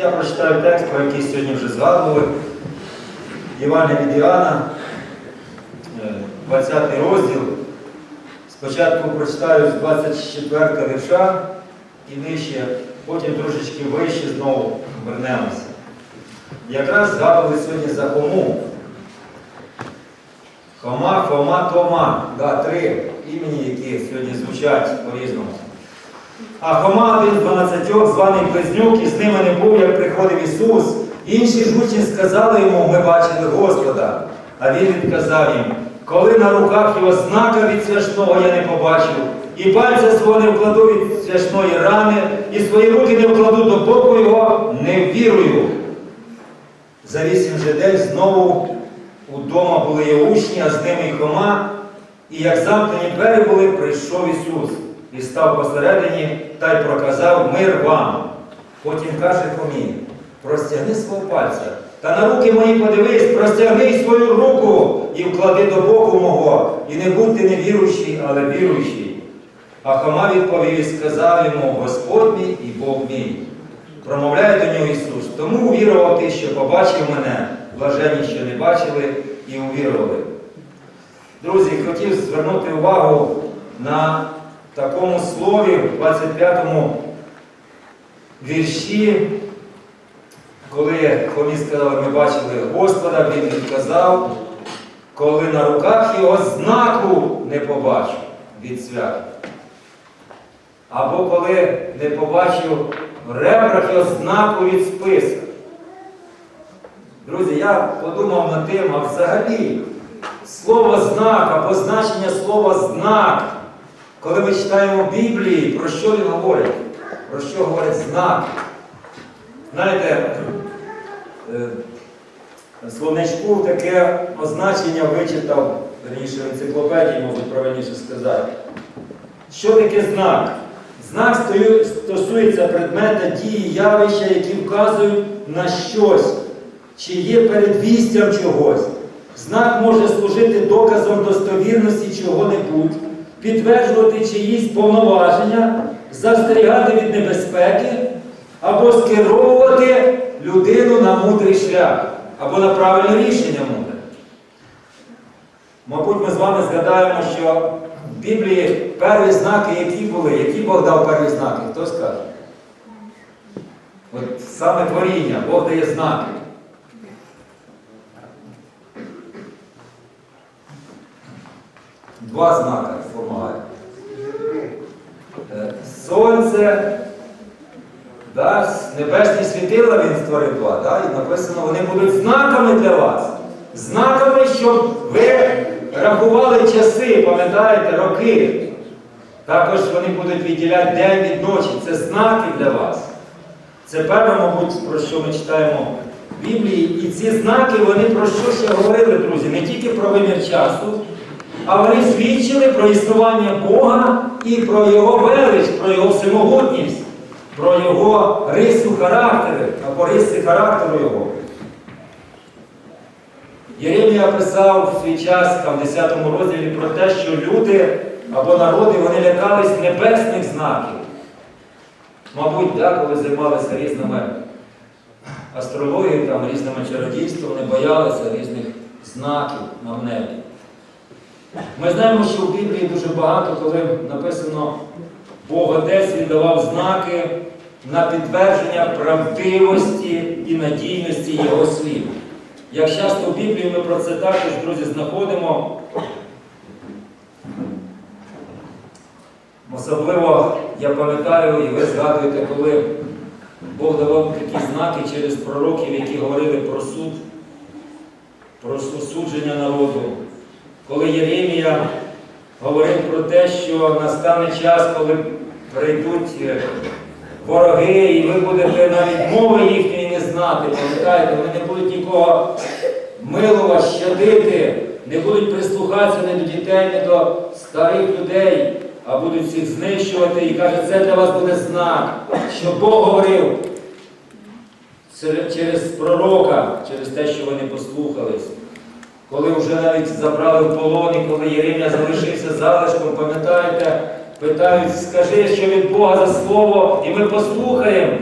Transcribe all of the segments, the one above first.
Я прочитаю текст, про який сьогодні вже згадували. Євангелія від Іоанна, е, 20 розділ. Спочатку прочитаю з 24 вірша і нижче, потім трошечки вище знову вернемося. Якраз згадували сьогодні за Хому. Хома, Хома, Тома. Да, три імені, які сьогодні звучать по-різному. А Хома один з дванадцятьох, званий Близнюк, і з ними не був, як приходив Ісус. Інші ж учні сказали йому, ми бачили Господа. А він відказав їм, коли на руках його знака від свяшного я не побачив, і пальця свого не вкладу від свяшної рани, і свої руки не вкладу до боку його, не вірую. За вісім же день знову удома були його учні, а з ними і Хома, і як замкнені двері були, прийшов Ісус і став посередині та й проказав мир вам. Потім каже Хомі, простягни свого пальця, та на руки мої подивись, простягни свою руку і вклади до боку мого, і не будьте невіруючі, але віруючі. А Хома відповів і сказав йому, Господь мій і Бог мій. Промовляє до нього Ісус, тому увірував ти, що побачив мене, блаженні, що не бачили і увірували. Друзі, хотів звернути увагу на такому слові в 25-му вірші, коли Хомі сказали, ми бачили Господа, він відказав, коли на руках його знаку не побачив від свята. Або коли не побачив в ребрах його знаку від списка. Друзі, я подумав над тим, а взагалі слово знак або значення слова знак, коли ми читаємо в Біблії, про що він говорить? Про що говорить знак? Знаєте, е, словничку таке означення вичитав, верніше в енциклопедії, мабуть, правильніше сказати. Що таке знак? Знак стосується предмета дії, явища, які вказують на щось, чи є передвістям чогось. Знак може служити доказом достовірності чого-небудь, підтверджувати чиїсь повноваження, застерігати від небезпеки або скеровувати людину на мудрий шлях, або на правильне рішення мудре. Мабуть, ми з вами згадаємо, що в Біблії перші знаки, які були, які Бог дав перші знаки, хто скаже? От саме творіння, Бог дає знаки. Два знаки формує. Е, Сонце, да, небесні світила він створив два, да, і написано, вони будуть знаками для вас. Знаками, щоб ви рахували часи, пам'ятаєте, роки. Також вони будуть відділяти день від ночі. Це знаки для вас. Це перше, мабуть, про що ми читаємо в Біблії. І ці знаки, вони про що ще говорили, друзі? Не тільки про вимір часу, а вони свідчили про існування Бога і про Його велич, про Його всемогутність, про Його рису характеру, або риси характеру Його. Єремія писав в свій час, в 10 розділі, про те, що люди або народи вони лякались небесних знаків. Мабуть, да, коли займалися різними астрологією, там, різними чародійством, вони боялися різних знаків на небі. Ми знаємо, що в Біблії дуже багато, коли написано Бог Отець він давав знаки на підтвердження правдивості і надійності Його слів. Як часто в Біблії ми про це також, друзі, знаходимо. Особливо я пам'ятаю, і ви згадуєте, коли Бог давав такі знаки через пророків, які говорили про суд, про осудження народу. Коли Єремія говорив про те, що настане час, коли прийдуть е, вороги, і ви будете навіть мови їхньої не знати, пам'ятаєте, вони не будуть нікого милувати, щадити, не будуть прислухатися ні до дітей, ні до старих людей, а будуть всіх знищувати. І каже, це для вас буде знак, що Бог говорив через пророка, через те, що вони послухались. Коли вже навіть забрали в полон, і коли Єремія залишився залишком, пам'ятаєте, питають, скажи, що від Бога за слово, і ми послухаємо.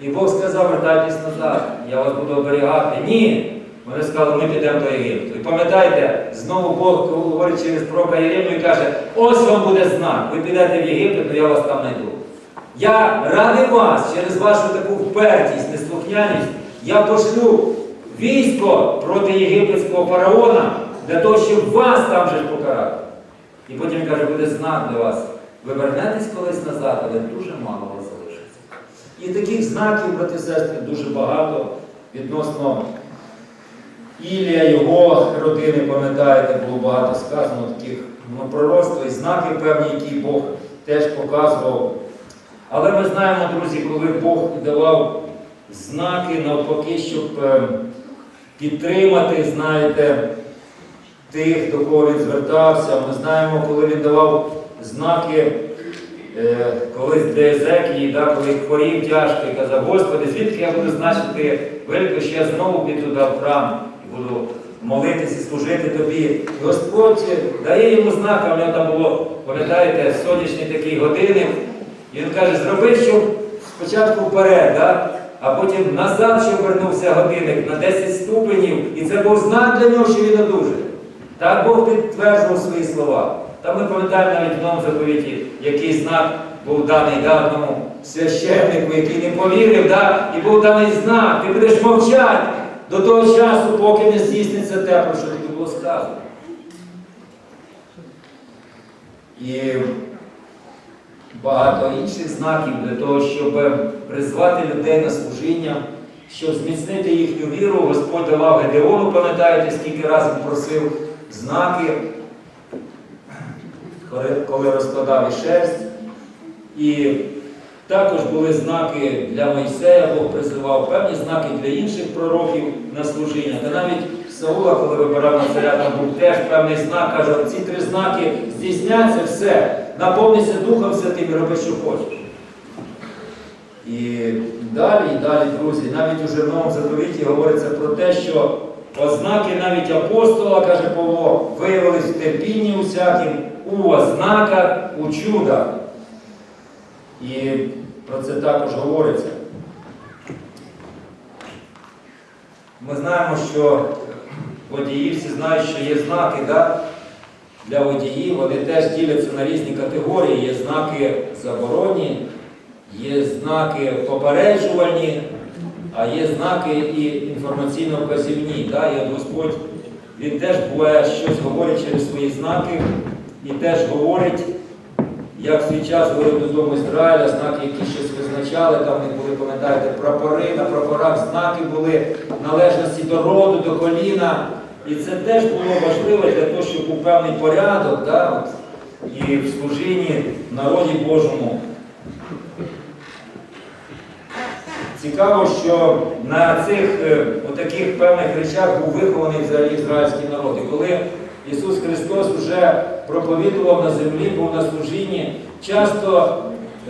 І Бог сказав, вертайтесь назад, я вас буду оберігати. Ні. Вони сказали, ми підемо до Єгипту. І пам'ятаєте, знову Бог говорить через пророка Єремію і каже, ось вам буде знак. Ви підете в Єгипет, але я вас там знайду. Я ради вас, через вашу таку впертість, неслухняність, я пошлю військо проти єгипетського фараона для того, щоб вас там же покарати. І потім каже, буде знак для вас. Ви вернетесь колись назад, але дуже мало вас залишиться. І таких знаків, брати сестри, дуже багато відносно Ілія, його родини, пам'ятаєте, було багато сказано таких ну, пророцтв і знаки певні, які Бог теж показував. Але ми знаємо, друзі, коли Бог давав знаки навпаки, щоб е, підтримати, знаєте, тих, до кого він звертався. Ми знаємо, коли він давав знаки е, колись для Езекії, да, коли хворів тяжко і казав, Господи, звідки я буду значити велико, що я знову піду туди в храм і буду молитися, служити тобі. Господь дає йому знак, а в нього там було, пам'ятаєте, сонячний такий годинник. І він каже, зроби, щоб спочатку вперед, да? А потім назад, щоб вернувся годинник на 10 ступенів. І це був знак для нього, що він одужає. Так Бог підтверджував свої слова. Та ми пам'ятаємо навіть в новому заповіті, який знак був даний да, одному священнику, який не повірив, да, і був даний знак. Ти будеш мовчати до того часу, поки не здійсниться те, про що тобі було сказано. І багато інших знаків для того, щоб е, призвати людей на служіння, щоб зміцнити їхню віру. Господь давав Гедеону, пам'ятаєте, скільки разів просив знаки, коли- розкладав і шерсть. І також були знаки для Мойсея, Бог призивав певні знаки для інших пророків на служіння. Та навіть Саула, коли вибирав на царя, там був теж певний знак, каже, ці три знаки здійсняться все, наповнися Духом Святим і роби, що хочеш. І далі, і далі, друзі, навіть уже в Новому заповіті говориться про те, що ознаки навіть апостола, каже Павло, виявились в терпінні усяким, у ознаках, у чудах. І про це також говориться. Ми знаємо, що водії всі знають, що є знаки да? для водіїв, вони теж діляться на різні категорії. Є знаки заборонні, є знаки попереджувальні, а є знаки і інформаційно-вказівні. Да? І от Господь він теж буває щось говорить через свої знаки і теж говорить, як в свій час говорив додому Ізраїля, знаки, які щось визначали, там не були, пам'ятаєте, прапори, на прапорах знаки були належності до роду, до коліна. І це теж було важливо для того, щоб був певний порядок да, і в служінні народі Божому. Цікаво, що на цих е, отаких певних речах був вихований взагалі ізраїльський народ. І коли Ісус Христос вже проповідував на землі, був на служінні, часто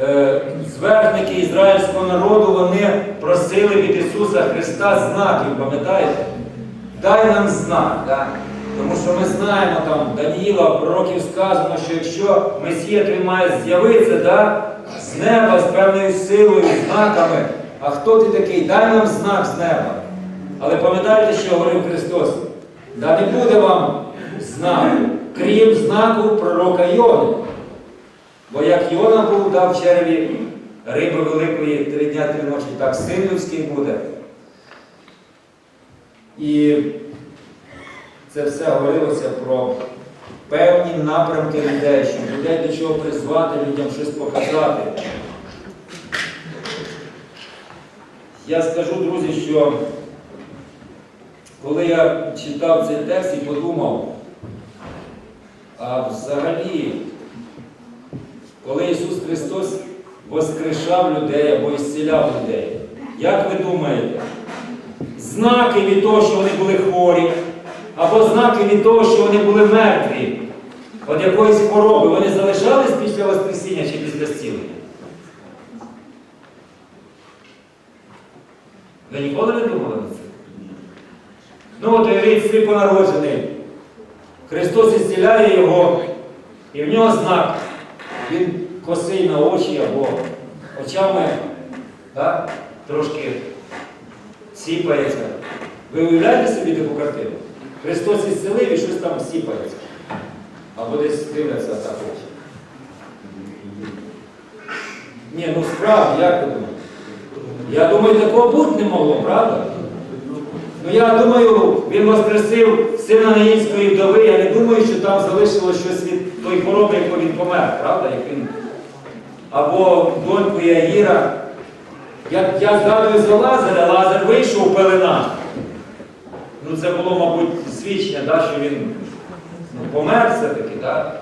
е, зверхники ізраїльського народу вони просили від Ісуса Христа знаків, пам'ятаєте? Дай нам знак. Да? Тому що ми знаємо там Даніїла, пророків сказано, що якщо Месія твій має з'явитися да, з неба з певною силою, знаками, а хто ти такий? Дай нам знак з неба. Але пам'ятаєте, що говорив Христос? Да не буде вам знаку, крім знаку пророка Йони. Бо як Йона був дав в черві риби великої три дня, три ночі, так син людський буде. І це все говорилося про певні напрямки людей, щоб людей до чого призвати, людям щось показати. Я скажу, друзі, що коли я читав цей текст і подумав, а взагалі, коли Ісус Христос воскрешав людей або ісціляв людей, як ви думаєте, знаки від того, що вони були хворі, або знаки від того, що вони були мертві, від якоїсь хвороби, вони залишались після Воскресіння чи після зцілення? Ви ніколи не думали на це? Ну от уявіть, сліпонароджений. Христос ісціляє його, і в нього знак. Він косий на очі або очами. Так? трошки сіпається. Ви уявляєте собі таку картину? Христос ісцелив і щось там сіпається. Або десь дивляться так ось. Ні, ну справді, як ви думаєте? Я думаю, такого бути не могло, правда? Ну я думаю, він воскресив сина Наїнської вдови, я не думаю, що там залишилось щось від той хвороби, яку він помер, правда? Як він... Або доньку Яїра. Я, я згадую за Лазаря, Лазар вийшов у пеленах. Ну це було, мабуть, свідчення, да, що він ну, помер все-таки, так?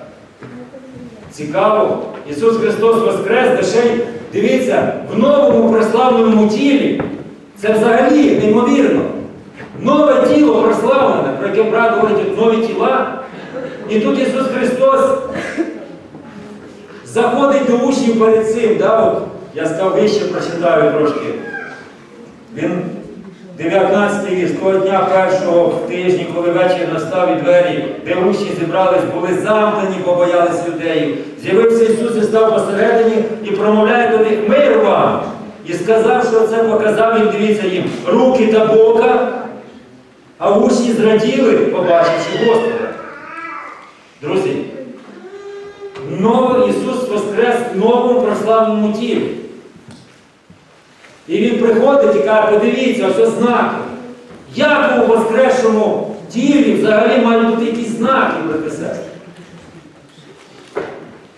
Цікаво. Ісус Христос Воскрес, де дивіться, в новому прославленому тілі. Це взагалі неймовірно. Нове тіло прославлене, про яке брат говорить, нові тіла. І тут Ісус Христос заходить до учнів перед цим. Да, от, я сказав, вище прочитаю трошки. Він 19 вірш, того дня першого тижні, коли вечір настав і двері, де учні зібрались, були замкнені, бо боялись людей. З'явився Ісус і став посередині і промовляє до них мир вам. І сказав, що це показав їм, дивіться їм, руки та бока, а учні зраділи, побачивши Господа. Друзі, новий Ісус воскрес в новому прославленому тілі. І він приходить і каже, подивіться, ось знаки. Як у воскресшому тілі взагалі мають бути якісь знаки, сестри?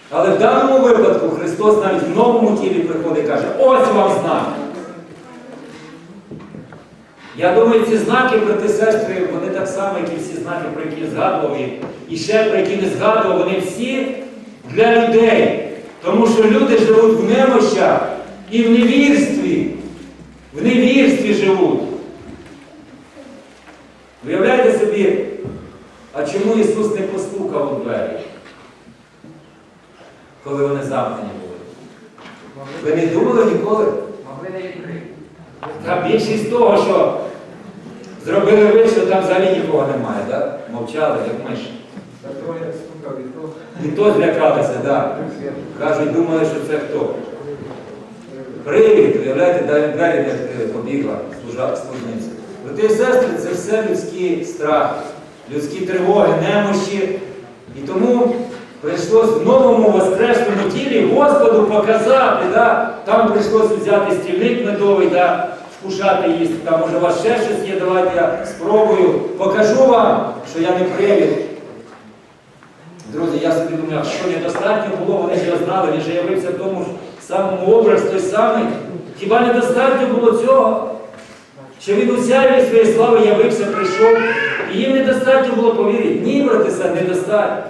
Але в даному випадку Христос навіть в новому тілі приходить і каже, ось вам знак. Я думаю, ці знаки, брати сестри, вони так само, як і всі знаки, про які я згадував, і- ще про які не згадував, вони всі для людей. Тому що люди живуть в немощах і в невірстві. В невірстві живуть. Уявляєте собі, а чому Ісус не постукав у двері, коли вони замкнені були? Ви не думали ніколи? Могли не відкрити. Та більшість того, що зробили вид, що там взагалі нікого немає, да? мовчали, як миші. І то. Злякалися, так. Кажуть, думали, що це хто. Привід, уявляєте, далі двері побігла служниця. Брати і сестри, це все людські страхи, людські тривоги, немощі. І тому прийшлось в новому воскресному тілі Господу показати, да? там прийшлось взяти стільник медовий, да? Вкушати їсти, там може у вас ще щось є, давайте я спробую. Покажу вам, що я не привід. Друзі, я собі думаю, а що недостатньо було, вони ж його знали, він же явився в тому ж самому образ той самий. Хіба недостатньо було цього? Що він у своєї слави явився, прийшов, і їм недостатньо було повірити. Ні, брати, це недостатньо.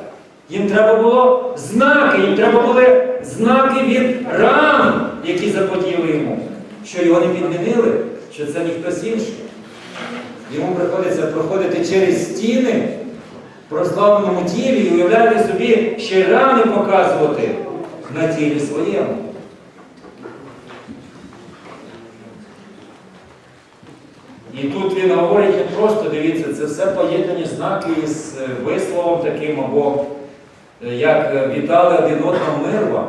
Їм треба було знаки, їм треба були знаки від ран, які заподіяли йому. Що його не підмінили, що це не хтось інший. Йому приходиться проходити через стіни в прославленому тілі і уявляти собі ще рани показувати на тілі своєму. І тут він говорить не просто, дивіться, це все поєднані знаки із е, висловом таким, або е, як е, вітали один одного мир вам.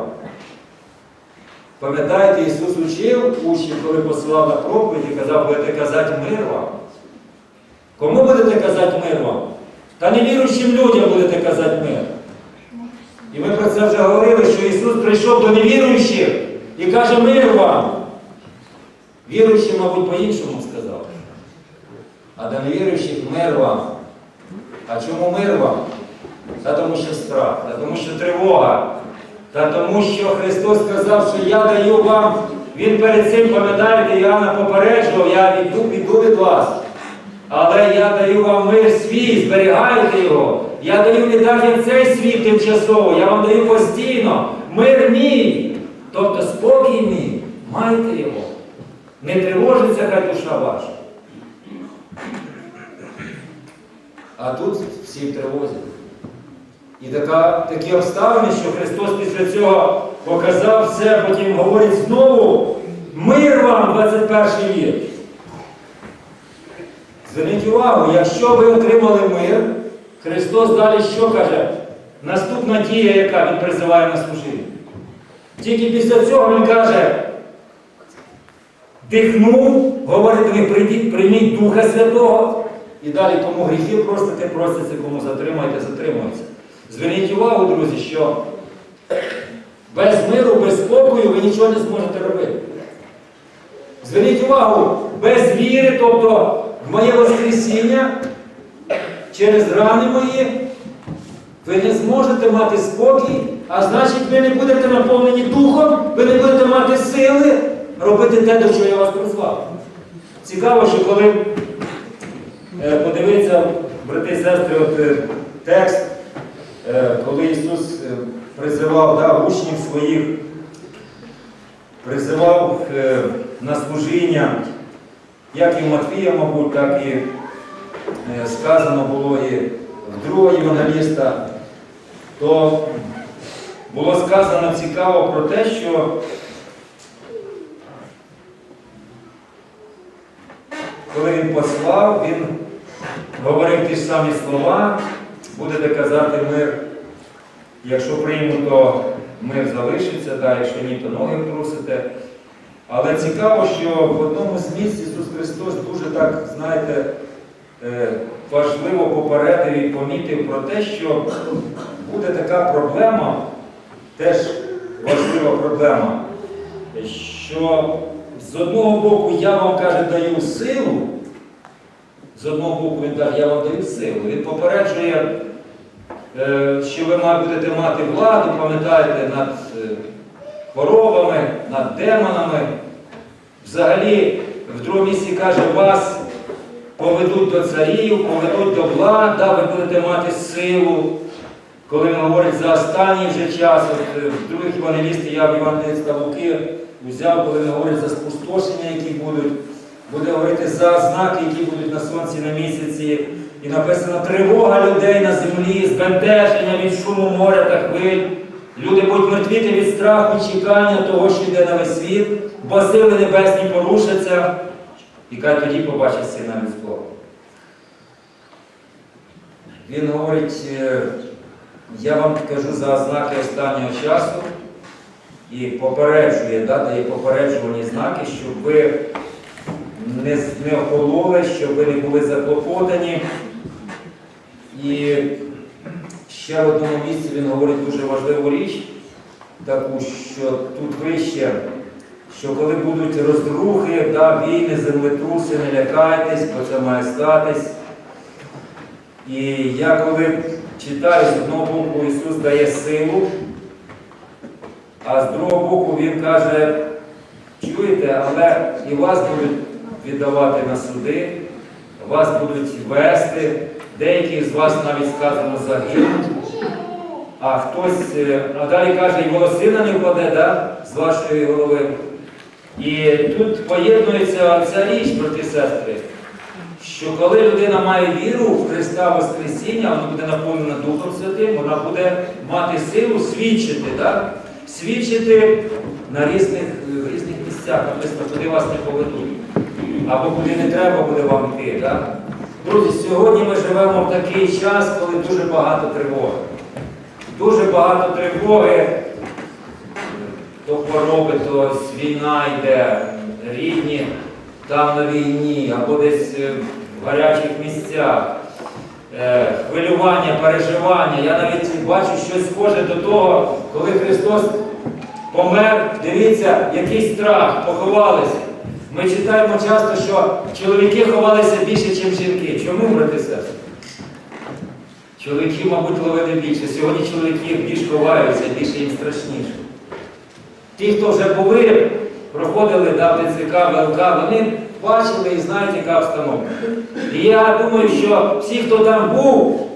Пам'ятаєте, Ісус учив учнів, коли посилав на проповідь і казав, будете казати мир вам. Кому будете казати мир вам? Та невіруючим людям будете казати мир. І ми про це вже говорили, що Ісус прийшов до невіруючих і каже мир вам. Віруючим, мабуть, по-іншому сказав. А до невіруючих мир вам. А чому мир вам? Та тому що страх, та тому що тривога, та тому що Христос сказав, що я даю вам, Він перед цим, пам'ятаєте, Іоанна попереджував, я віду, піду від вас. Але я даю вам мир свій, зберігайте його. Я даю не так, як цей світ тимчасово, я вам даю постійно. Мир мій. Тобто спокій мій. Майте його. Не тривожиться хай душа ваша. А тут всі в тривозі. І така, такі обставини, що Христос після цього показав все, потім говорить знову мир вам, 21 вік. Зверніть увагу, якщо ви отримали мир, Христос далі що каже? Наступна дія, яка Він призиває на служіння. Тільки після цього Він каже, дихнув, говорить, ви прийдіть, прийміть Духа Святого. І далі кому гріхи простите, проститься, кому затримаєте, затримується. Зверніть увагу, друзі, що без миру, без спокою ви нічого не зможете робити. Зверніть увагу, без віри, тобто в моє Воскресіння, через рани мої, ви не зможете мати спокій, а значить, ви не будете наповнені духом, ви не будете мати сили робити те, до чого я вас призвав. Цікаво, що коли е, подивитися, брати і сестри, от, е, текст, коли Ісус е, призивав да, учнів своїх, призивав е, на служіння, як і в Матвія, мабуть, так і е, сказано було і в другого євангеліста, то було сказано цікаво про те, що коли він послав, він говорив ті ж самі слова, будете казати мир. Якщо прийму, то мир залишиться, да, якщо ні, то ноги втрусите. Але цікаво, що в одному з місць Ісус Христос дуже так, знаєте, е, важливо попередив і помітив про те, що буде така проблема, теж важлива проблема, що з одного боку я вам каже, даю силу, з одного боку він каже, я вам даю силу. Він попереджує, що ви будете мати владу, пам'ятаєте, над е, хворобами, над демонами. Взагалі, в другому місці каже, вас поведуть до царів, поведуть до влад, да, ви будете мати силу. Коли він говорить за останній вже час, от, е, в других євангелістів я в Євангеліста Луки взяв, коли він говорить за спустошення, які будуть, буде говорити за знаки, які будуть на сонці, на місяці. І написано тривога людей на землі, збентеження від шуму моря та хвиль. Люди будуть мертвіти від страху, чекання того, що йде на весь світ, бо сили небесні порушаться, і каже, тоді побачить сина людського. Він говорить, е, я вам кажу за ознаки останнього часу і попереджує, да, дає попереджувальні знаки, щоб ви не охололи, щоб ви не були заклопотані. І ще в одному місці він говорить дуже важливу річ, таку, що тут вище, що коли будуть розрухи, да, війни, землетруси, не лякайтесь, бо це має статись. І я коли читаю, з одного боку Ісус дає силу, а з другого боку Він каже, чуєте, але і вас будуть віддавати на суди, вас будуть вести, деякі з вас навіть сказано загинуть, а хтось, е, а далі каже, і волосина не впаде да, з вашої голови. І тут поєднується ця річ, брати сестри, що коли людина має віру в Христа Воскресіння, вона буде наповнена Духом Святим, вона буде мати силу свідчити, так? свідчити на різних, різних місцях, написано, куди вас не поведуть. Або куди не треба буде вам йти. Так? Друзі, сьогодні ми живемо в такий час, коли дуже багато тривоги. Дуже багато тривоги, то хвороби, то війна йде, рідні там на війні, або десь е, в гарячих місцях. Е, Хвилювання, переживання. Я навіть бачу щось схоже до того, коли Христос помер, дивіться, який страх, поховалися. Ми читаємо часто, що чоловіки ховалися більше, ніж жінки. Чому, брати сестри? Чоловіки, мабуть, ловили більше. Сьогодні чоловіки більш ховаються, більше їм страшніше. Ті, хто вже були, проходили да, в ТЦК, ВЛК, вони бачили і знають, яка обстановка. І я думаю, що всі, хто там був,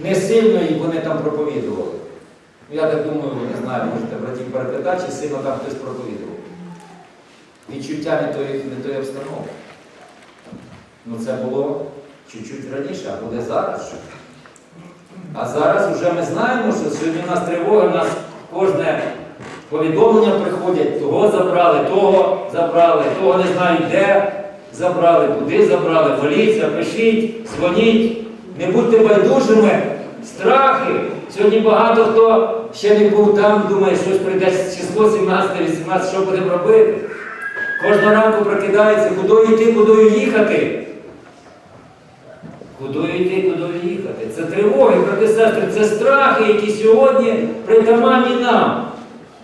не сильно і вони там проповідували. Я так думаю, не знаю, можете братів перепитати, чи сильно там хтось проповідував. Відчуття не тої, не тої обстановки. Ну це було чуть-чуть раніше, а буде зараз. А зараз вже ми знаємо, що сьогодні у нас тривога, у нас кожне повідомлення приходять, того забрали, того забрали, того не знають де забрали, куди забрали. Моліться, пишіть, дзвоніть, не будьте байдужими, страхи. Сьогодні багато хто ще не був там, думає, щось прийде число 17-18, що будемо робити. Кожного ранку прокидається, кудою йти, кудою їхати. Кудою йти, кудою їхати. Це тривоги, брати сестри, це страхи, які сьогодні притаманні нам.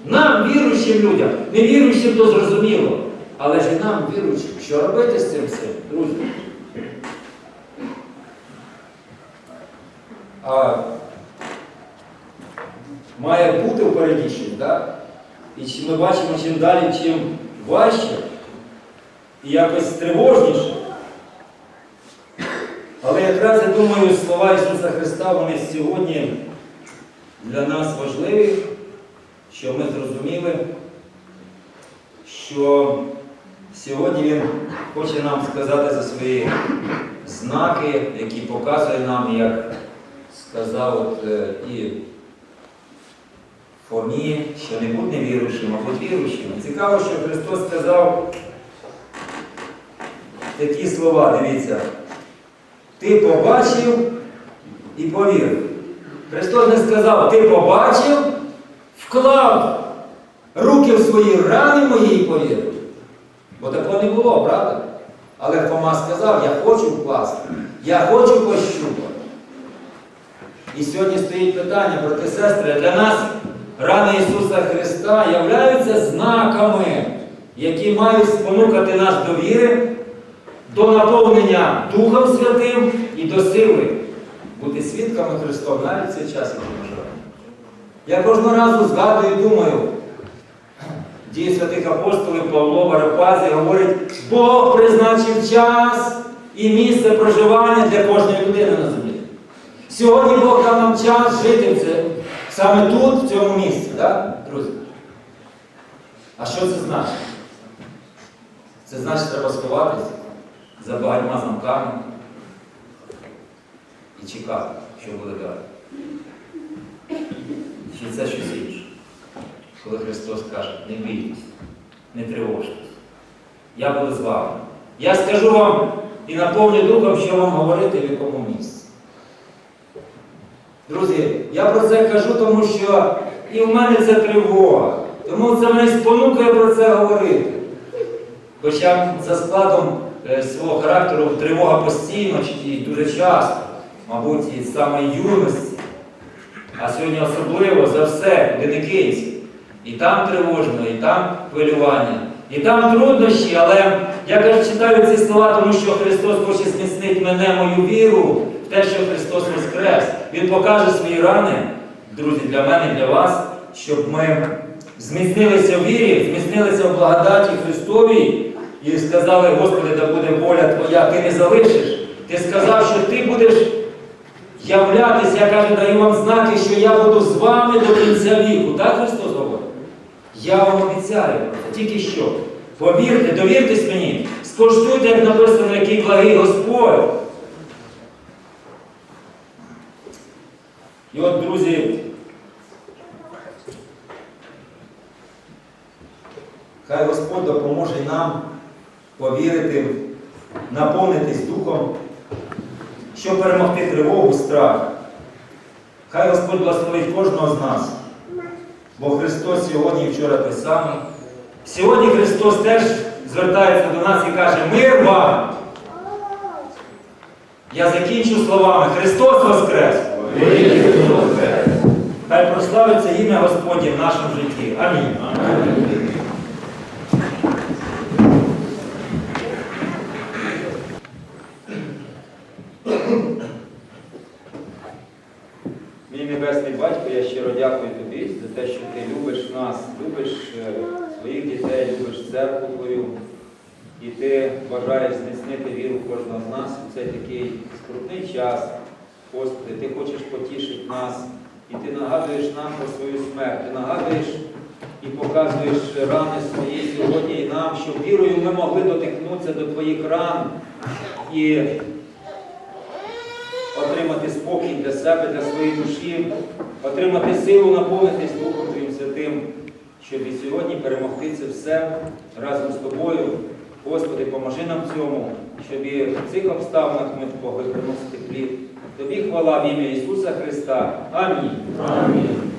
Нам, віруючим людям, не віруючим, то зрозуміло. Але ж і нам, віруючим, що робити з цим всім, друзі? А має бути впереді щось, так? І ми бачимо, чим далі, чим важче і якось тривожніше. Але якраз я думаю, слова Ісуса Христа, вони сьогодні для нас важливі, що ми зрозуміли, що сьогодні Він хоче нам сказати за свої знаки, які показує нам, як сказав от, е, і Фомі, що не будь невіруючим, а будь віруючим. Цікаво, що Христос сказав такі слова, дивіться. Ти побачив і повірив. Христос не сказав, ти побачив, вклав руки в свої рани мої і повірив. Бо такого не було, правда? Але Фома сказав, я хочу вкласти, я хочу пощупати. І сьогодні стоїть питання, брати сестри, для нас рани Ісуса Христа являються знаками, які мають спонукати нас до віри, до наповнення Духом Святим і до сили бути свідками Христом навіть цей час, який ми. Я кожного разу згадую і думаю, дії святих апостолів Павло Варапазі говорить, Бог призначив час і місце проживання для кожної людини на землі. Сьогодні Бог дав нам час жити в саме тут, в цьому місці, так, друзі? А що це значить? Це значить, треба сховатися за багатьма замками і чекати, що буде далі. Чи це щось інше? Коли Христос каже, не бійтесь, не тривожтесь. Я буду з вами. Я скажу вам і наповню духом, що вам говорити в якому місці. Друзі, я про це кажу, тому що і в мене це тривога. Тому це мене спонукає про це говорити. Хоча за складом е, свого характеру тривога постійно і дуже часто, мабуть, і з самої юності, а сьогодні особливо за все, кинься. І там тривожно, і там хвилювання, і там труднощі, але я кажу, читаю ці слова, тому що Христос хоче зміцнити мене, мою віру те, що Христос Воскрес. Він покаже свої рани, друзі, для мене, для вас, щоб ми зміцнилися в вірі, зміцнилися в благодаті Христовій і сказали, Господи, да буде воля Твоя, ти не залишиш. Ти сказав, що ти будеш являтися, я кажу, даю вам знаки, що я буду з вами до кінця віку. Так Христос говорить? Я вам обіцяю, тільки що. Повірте, довіртесь мені, скоштуйте, як написано, який благий Господь. І от, друзі, хай Господь допоможе нам повірити, наповнитись духом, щоб перемогти тривогу, страх. Хай Господь благословить кожного з нас. Бо Христос сьогодні і вчора той самий. Сьогодні Христос теж звертається до нас і каже, мир вам! Я закінчу словами Христос Воскрес! Хай прославиться ім'я Господнє в нашому житті. Амінь. Мій небесний батько, я щиро дякую тобі за те, що ти любиш нас, любиш е, своїх дітей, любиш церкву твою. І ти бажаєш зміцнити віру кожного з нас у цей такий скрутний час. Господи, ти хочеш потішити нас, і ти нагадуєш нам про свою смерть, ти нагадуєш і показуєш рани свої сьогодні і нам, щоб вірою ми могли дотикнутися до твоїх ран і отримати спокій для себе, для своєї душі, отримати силу наповнитись Духом Твоїм Святим, щоб і сьогодні перемогти це все разом з тобою. Господи, поможи нам в цьому, щоб і в цих обставинах ми могли приносити плід. Тобі хвала в ім'я Ісуса Христа. Амінь. Амінь.